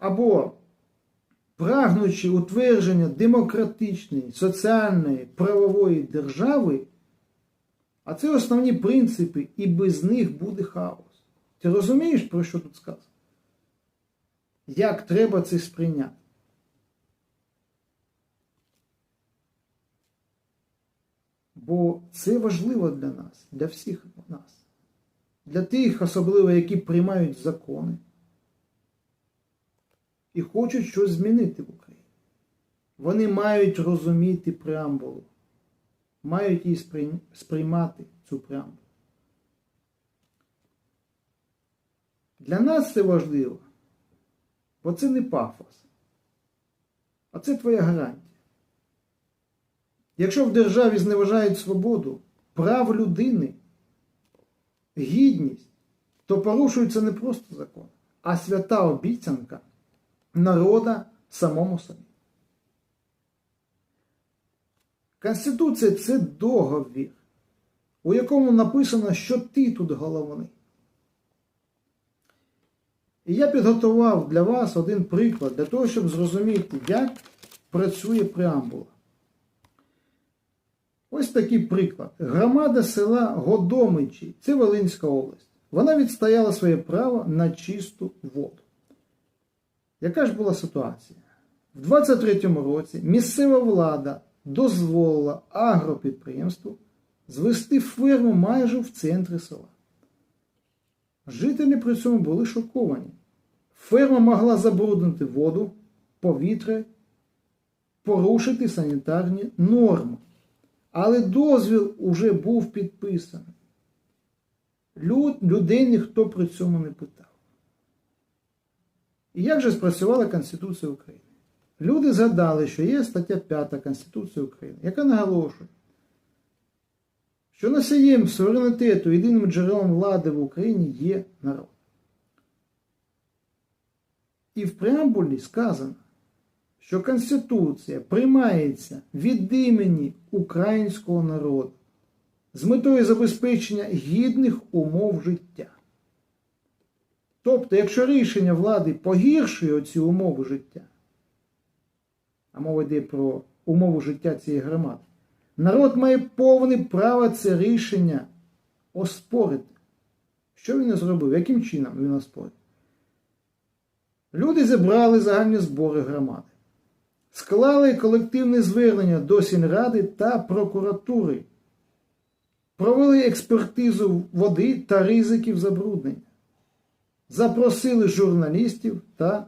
або прагнучи утвердження демократичної, соціальної, правової держави, а це основні принципи, і без них буде хаос. Ти розумієш, про що тут сказано? Як треба це сприйняти? Бо це важливо для нас, для всіх нас, для тих, особливо, які приймають закони і хочуть щось змінити в Україні. Вони мають розуміти преамбулу, мають її сприймати, цю преамбулу. Для нас це важливо, бо це не пафос, а це твоя гарантія. Якщо в державі зневажають свободу, прав людини, гідність, то порушується не просто закон, а свята обіцянка народа самому собі. Конституція це договір, у якому написано, що ти тут головний. І я підготував для вас один приклад для того, щоб зрозуміти, як працює преамбула. Ось такий приклад. Громада села Годомичі, це Волинська область. Вона відстояла своє право на чисту воду. Яка ж була ситуація? В 23-му році місцева влада дозволила агропідприємству звести ферму майже в центрі села. Жителі при цьому були шоковані. Ферма могла забруднити воду, повітря, порушити санітарні норми. Але дозвіл уже був підписаний. Люд, людей ніхто при цьому не питав. І як же спрацювала Конституція України? Люди згадали, що є стаття 5 Конституції України, яка наголошує, що носієм суверенітету єдиним джерелом влади в Україні є народ. І в преамбулі сказано, що Конституція приймається від імені українського народу з метою забезпечення гідних умов життя. Тобто, якщо рішення влади погіршує оці умови життя, а мова йде про умову життя цієї громади, народ має повне право це рішення оспорити. Що він і зробив? Яким чином він оспорив? Люди зібрали загальні збори громади, склали колективне звернення до сільради та прокуратури, провели експертизу води та ризиків забруднення, запросили журналістів та